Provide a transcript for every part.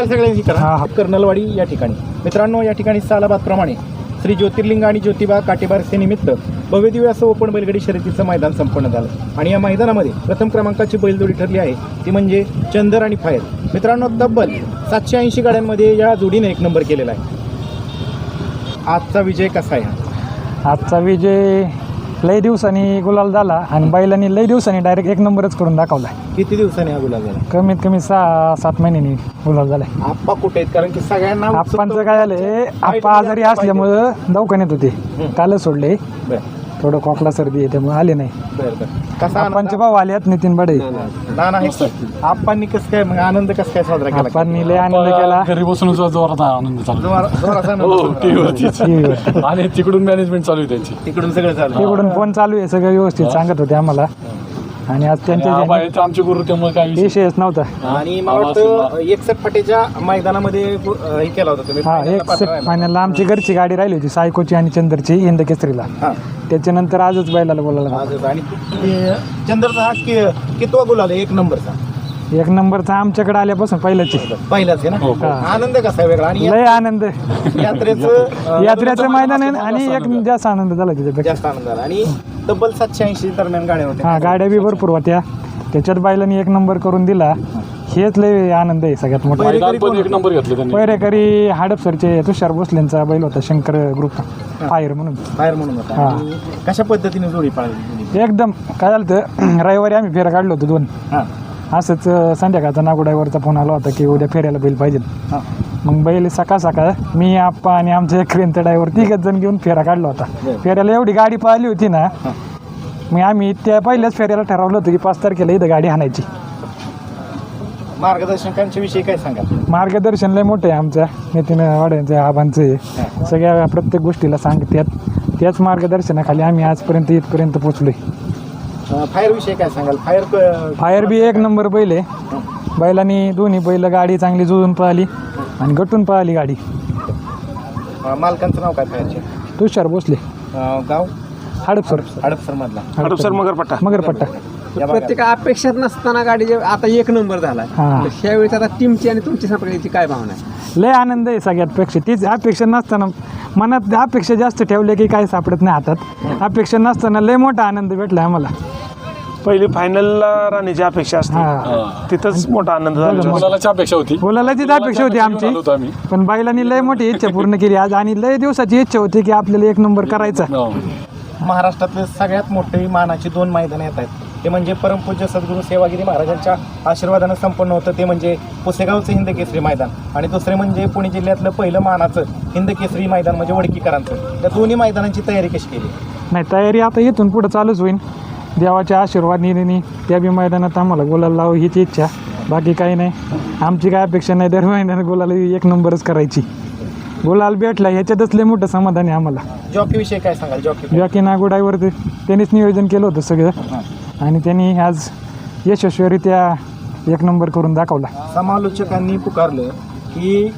Mobile सगळ्यांची हा, करा. हा. कर्नलवाडी या ठिकाणी. मित्रांनो या ठिकाणी सालाबाद प्रमाणे श्री ज्योतिर्लिंग आणि ज्योतिबा काटेबार निमित्त भव्यदिव्य असं ओपन बैलगाडी शर्यतीचं मैदान संपन्न झालं. आणि या मैदानामध्ये प्रथम क्रमांकाची बैलजोडी ठरली आहे. ती म्हणजे चंदर आणि फायर. मित्रांनो तब्बल सातशे ऐंशी गाड्यांमध्ये या जोडीने एक नंबर केलेला आहे. आजचा विजय कसा आहे? आजचा विजय लय दिवसांनी गुलाल झाला आणि बैलांनी लय दिवसांनी डायरेक्ट एक नंबरच करून दाखवला किती दिवसांनी हा गुलाब झाला? कमीत कमी सहा सात महिन्यांनी गुलाल झालाय. आप्पा कुठे आहेत? कारण की सगळ्यांना उत्सुकता आप्पांचं काय झालंय आप्पा आजारी असल्यामुळं दवाखान्यात होते. कालच सोडले. बरं. थोडं खोकला सर्दी आहे त्यामुळे आले नाही. बरं बरं. कसा आनंद? आप्पांचे भाऊ आले आहेत नितीन बडे. ना आप्पांनी कसं काय मग आनंद कसं काय साजरा केला? आप्पांनी लय आनंद केला. घरी बसून जोरात आनंद चालू जोरा- जोराचा आनंद हो साजरा. टीव्हीवरतीच टीव्हीवर आणि तिकडून मॅनेजमेंट चालू आहे त्यांची. तिकडून सगळं चालू तिकडून फोन चालू आहे सगळं व्यवस्थित सांगत होते आम्हाला. आणि आज त्यांच्या हे आमचे गुरु त्यामुळे काय विषय विषयच नव्हता. आणि मला वाटतं एकसठ फाटीच्या मैदानामध्ये गु- अं, हे केला होता तुम्ही. हा एक पात्र. फायनलला आमची घरची गाडी राहिली होती सायकोची आणि चंदरची हिंद केसरीला हा. त्याच्यानंतर आजच बैलाला बोलायला आजच. आणि ते चंद्रचा हा कि- कितवा एक नंबरचा. एक नंबरचा आमच्याकडे आल्यापासून पहिल्याची पहिलाच आहे हो, ना आनंद कसा वेगळा? आणि लय आनंद. यात्रेचं अं, यात्रेचं मैदान आहे जास्त आणि एक जास्त आनंद झाला त्याच्यापेक्षा. आनंद झाला. आणि तब्बल सातशे ऐंशी दरम्यान गाड्या हा होत्या गाड्या बी भरपूर होत्या. त्याच्यात बैलांनी एक नंबर करून दिला. हेच लय आनंद आहे सगळ्यात मोठा. पण एक नंबर घेतले त्यांनी. पैरेकरी हाडपसरचे तुषार भोसलेंचा बैल होता शंकर ग्रुप. फायर म्हणून. बाहेर म्हणून होता. हा. आणि कशा पद्धतीने जोडी पाळली? एकदम काय झालं होतं, रविवारी आम्ही फेऱ्या काढलो होतो दोन. हा. असंच अं, संध्याकाळचा नागोडावरचा फोन आला होता की उद्या फेऱ्याला बैल पाहिजे मग बैल सकाळ सकाळ मी आप्पा आणि आमच्या क्रेनचा ड्रायव्हर तिघच जण घेऊन फेरा काढला होता. बरं. फेऱ्याला एवढी गाडी पाहिली होती ना मग आम्ही त्या पहिल्याच फेऱ्याला ठरवलं होतं की पाच तारखेला इथं गाडी हाणायची मार्गदर्शकांच्या विषयी काय सांगा मार्गदर्शन लय मोठं आहे आमच्या नितीन वाड्यांचं आबांचं आहे. सगळ्या प्रत्येक गोष्टीला सांगतात. त्याच मार्गदर्शनाखाली आम्ही आजपर्यंत इथपर्यंत पोचलोय. फायर विषयी काय सांगाल? फायर फायर बी एक नंबर बैल आहे. बैलांनी दोन्ही बैल गाडी चांगली जुळून पळाली आणि गटून पळाली गाडी. मालकांचं नाव काय फायरचे? तुषार भोसले. गाव? हडपसर. हडपसर. मधला हडपसर. मगरपट्टा. मगरपट्टा. या भागात. प्रत्येक अपेक्षात नसताना गाडी जे आता एक नंबर झाला हा. ह्यावेळेस आता टीमची आणि तुमची सापडण्याची काय भावना आहे? लय आनंद आहे सगळ्यात पेक्षा. तीच अपेक्षा नसताना मनात अपेक्षा जास्त ठेवले की काही सापडत नाही हातात. अपेक्षा नसताना लय मोठा आनंद भेटला आम्हाला. पहिली फायनलला राहण्याची अपेक्षा असते. हा. तिथंच मोठा आनंद झाला. मुलालाची अपेक्षा होती. बोलायला तीच अपेक्षा होती आमची. आलो होतो आम्ही. पण बैलांनी लय मोठी इच्छा पूर्ण केली आज आणि लय दिवसाची इच्छा होती की आपल्याला एक नंबर करायचा. हो. महाराष्ट्रातले सगळ्यात मोठे मानाची दोन मैदान येत आहेत. ते म्हणजे परमपूज्य सद्गुरू सेवागिरी महाराजांच्या आशीर्वादानं संपन्न होतं. ते म्हणजे पुसेगावचं हिंद केसरी मैदान आणि दुसरे म्हणजे पुणे जिल्ह्यातलं पहिलं मानाचं हिंद केसरी मैदान म्हणजे वडकीकरांचं. त्या दोन्ही मैदानांची तयारी कशी केली? नाही तयारी आता इथून पुढं चालूच होईल. देवाच्या आशीर्वाद निधीने त्या बी मैदानात आम्हाला गोलाला लावू हीच इच्छा. बाकी काही नाही. आमची काय अपेक्षा नाही दर महिन्यानं गोलाला एक नंबरच करायची. गोलाल भेटला ह्याच्यातच लय मोठं समाधान आहे आम्हाला. जॉकी विषयी काय सांगाल? जॉकी जॉकी नागोडावरती त्यांनीच नियोजन केलं होतं सगळं. आणि त्यांनी आज यशस्वीरित्या एक नंबर करून दाखवला. समालोचकांनी पुकारलं की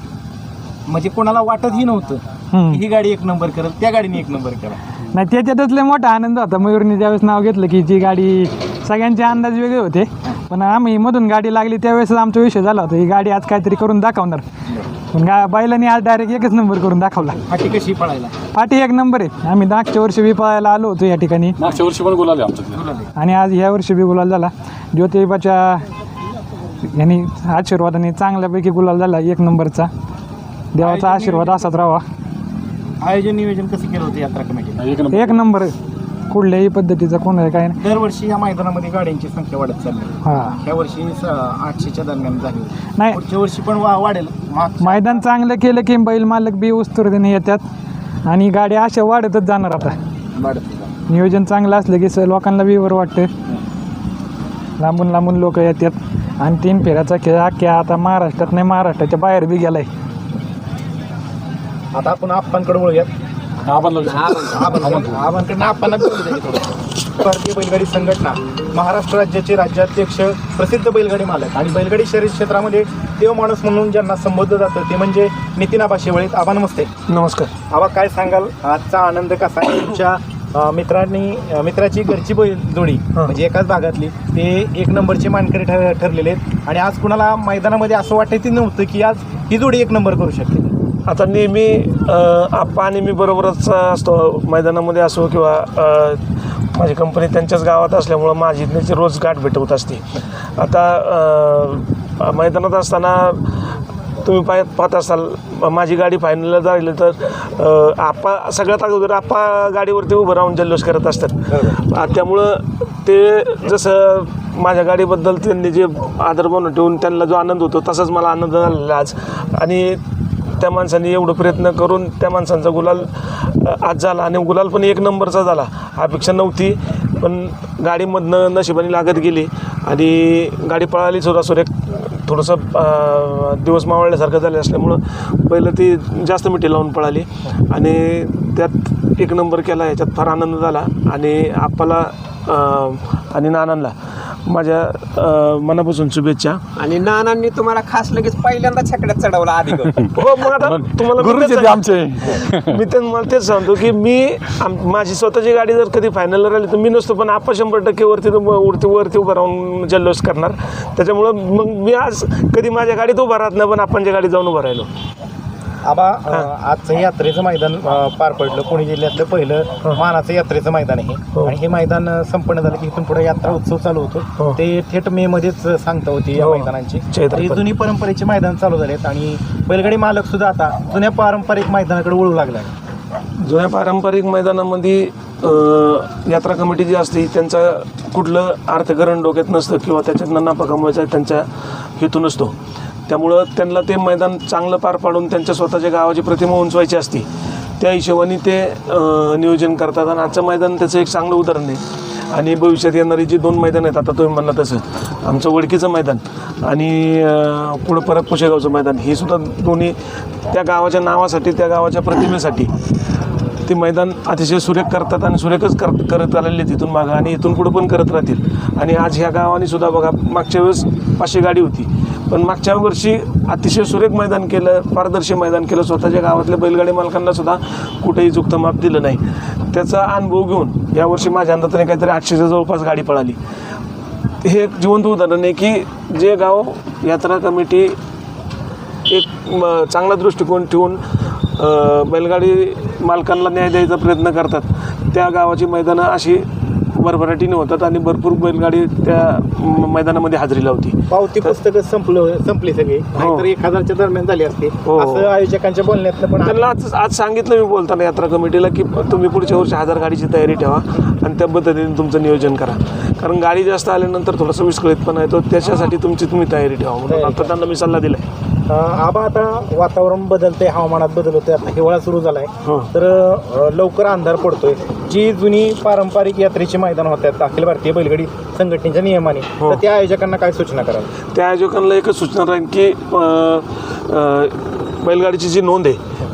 म्हणजे कोणाला वाटतही नव्हतं ही गाडी एक नंबर करेल त्या गाडीने एक नंबर केला नाही त्याच्यातच लय मोठा आनंद होता. मयूरने ज्यावेळेस नाव घेतलं की जी गाडी सगळ्यांचे अंदाज वेगळे होते. पण आम्ही मधून गाडी लागली त्यावेळेस आमचा विषय झाला होता. ही गाडी आज काहीतरी करून दाखवणार. पण गा बैलांनी आज डायरेक्ट एकच नंबर करून दाखवला. फाटी कशी पळायला? पाठी एक नंबर आहे. आम्ही मागच्या वर्षी बी पळायला आलो होतो या ठिकाणी. मागच्या वर्षी पण गुलाल आहे आमच्या आणि आज ह्या वर्षी बी गुलाल झाला. ज्योतिबाच्या यांनी आशीर्वादाने चांगल्यापैकी गुलाल झाला एक नंबरचा देवाचा आशीर्वाद असाच राहावा. आयोजन नियोजन कसं केलं होतं यात्रा कमिटीने? एक नंबर. एक नंबर. कुठल्याही पद्धतीचा कोण आहे काय नाही. दरवर्षी या मैदानामध्ये गाड्यांची संख्या वाढत चालली. हा. ह्या वर्षी स- आठशेच्या दरम्यान झाली होती. नाही. पुढच्या वर्षी पण वा वाढेल. मागच्या मैदान चांगलं केलं की बैल मालक बी उत्स्फूर्तीने येतात आणि गाड्या अशा वाढतच जाणार आता. वाढत. नियोजन चांगलं असलं की स- लोकांना बी बरं वाटतं लांबून लांबून लोक येतात. आणि तीन फेऱ्याचा खेळ अख्ख्या आता महाराष्ट्रात नाही महाराष्ट्राच्या बाहेर बी गेलाय. आता आपण आप्पांकडे वळूयात. आपण लक्ष आव्हानकडनं आपण भारतीय बैलगाडी संघटना महाराष्ट्र राज्याचे राज्याध्यक्ष प्रसिद्ध बैलगाडी मालक आणि बैलगाडी शर्यत क्षेत्रामध्ये देव माणूस म्हणून ज्यांना संबोधलं जातं ते म्हणजे नितीन आबा शेवळेत आबा नमस्ते. नमस्कार. आबा काय सांगाल? आजचा आनंद कसा आहे? तुमच्या मित्रांनी मित्राची घरची बैल जोडी म्हणजे एकाच भागातली ते एक नंबरचे मानकरी ठर ठरलेले आहेत. आणि आज कुणाला मैदानामध्ये असं वाटायचं नव्हतं की आज ही जोडी एक नंबर करू शकते. आता नेहमी आप्पा नेहमी बरोबरच असतो. मैदानामध्ये असो किंवा माझी कंपनी त्यांच्याच गावात असल्यामुळं माझी त्यांची रोज गाठ भेटवत असते. आता मैदानात असताना तुम्ही पाय पाहत असाल माझी गाडी फायनलला जाईल तर आप्पा सगळ्यात अगोदर आप्पा गाडीवरती उभं राहून जल्लोष करत असतात. त्यामुळं ते जसं माझ्या गाडीबद्दल त्यांनी जे आदर बनवून ठेवून त्यांना जो आनंद होतो तसाच मला आनंद झालेला आज. आणि त्या माणसाने एवढं प्रयत्न करून त्या माणसांचा गुलाल आज झाला आणि गुलाल पण एक नंबरचा झाला. अपेक्षा नव्हती पण गाडीमधनं नशिबाने लागत गेली आणि गाडी पळाली होता सुरेख थोडंसं दिवस मावळल्यासारखं झालं असल्यामुळं पहिलं ती जास्त मिठी लावून पळाली आणि त्यात एक नंबर केला याच्यात फार आनंद झाला आणि आप्पाला आणि नानांना. माझ्या अ, मनापासून शुभेच्छा. आणि नानांनी तुम्हाला खास लगेच पहिल्यांदा छकड्यात चढवला आधी. हो मग आता तुम्हाला मी तेच ते आमचे. मी तर मला तेच सांगतो की मी आम- माझी स्वतःची गाडी जर कधी फायनलला राहिली तर मी नसतो पण आपण शंभर टक्के वरती तर म- वरती वरती उभं राहून जल्लोष करणार. त्याच्यामुळं मग मी आज कधी माझ्या गाडीत उभा राहत नाही पण आपणच्या गाडीत जाऊन उभं राहिलो. आबा आजचं यात्रेचं मैदान पार पडलं पुणे जिल्ह्यातलं पहिलं मानाचं यात्रेचं मैदान आहे हो. आणि हे मैदान संपन्न झालं की इथून पुढे यात्रा उत्सव चालू हो. होतो ते थेट मे मध्येच सांगता होती या हो. मैदानांची तर ही. जुनी परंपरेचे मैदान चालू झालेत आणि बैलगाडी मालक सुद्धा आता जुन्या पारंपरिक मैदानाकडे वळू लागला जुन्या पारंपरिक मैदानामध्ये यात्रा कमिटी जी असते त्यांचं कुठलं अर्थकरण डोक्यात नसतं किंवा त्याच्यातनं नफा कमवायचा त्यांच्या हेतू नसतो त्यामुळं त्यांना ते मैदान चांगलं पार पाडून त्यांच्या स्वतःच्या गावाची प्रतिमा उंचवायची असते. त्या हिशोबाने ते नियोजन करतात आणि आजचं मैदान त्याचं एक चांगलं उदाहरण आहे. आणि भविष्यात येणारी जी दोन मैदान आहेत आता तुम्ही म्हणला तसं आमचं वडकीचं मैदान आणि पुढं परत पुशेगावचं मैदान हे सुद्धा दोन्ही त्या गावाच्या नावासाठी त्या गावाच्या प्रतिमेसाठी ते मैदान अतिशय सुरेख करतात आणि सुरेखच कर करत आलेले तिथून मागं आणि इथून पुढं पण करत राहतील. आणि आज ह्या गावाने सुद्धा बघा मागच्या वेळेस पाचशे गाडी होती. पण मागच्या वर्षी अतिशय सुरेख मैदान केलं पारदर्शी मैदान केलं. स्वतःच्या गावातल्या बैलगाडी मालकांना सुद्धा कुठेही चुकतं माप दिलं नाही. त्याचा अनुभव घेऊन यावर्षी माझ्या अंदाजाने काहीतरी आठशेच्या जवळपास गाडी पळाली. हे एक जिवंत उदाहरण आहे की जे गाव यात्रा कमिटी एक म, चांगला दृष्टिकोन ठेवून बैलगाडी मालकांना न्याय द्यायचा प्रयत्न करतात. त्या गावाची मैदानं अशी भरभराटीने होतात आणि भरपूर बैलगाडी त्या मैदानामध्ये हजेरी लावती पावती पुस्तकं संपलं संपली सगळी. नाहीतर एक हजारच्या दरम्यान झाली असते. हो. असं आयोजकांच्या बोलण्यातलं पण त्यांना आज आज सांगितलं मी बोलताना यात्रा कमिटीला की तुम्ही पुढच्या वर्षी हजार गाडीची तयारी ठेवा आणि त्या पद्धतीने तुमचं नियोजन करा. कारण गाडी जास्त आल्यानंतर थोडासा विस्कळीतपणा येतो. त्याच्यासाठी तुमची तुम्ही तयारी ठेवा म्हणून आता त्यांना मी सल्ला दिला आहे आबा आता वातावरण बदलतंय हवामानात बदल होतोय आता हिवाळा सुरू झालाय. तर अ, लवकर अंधार पडतोय जी जुनी पारंपरिक यात्रेची मैदान होतात अखिल भारतीय बैलगाडी संघटनेच्या नियमाने हो. तर त्या आयोजकांना काय सूचना कराल त्या आयोजकांना एकच सूचना राहील की अ, अ, बैलगाडीची जी नोंद आहे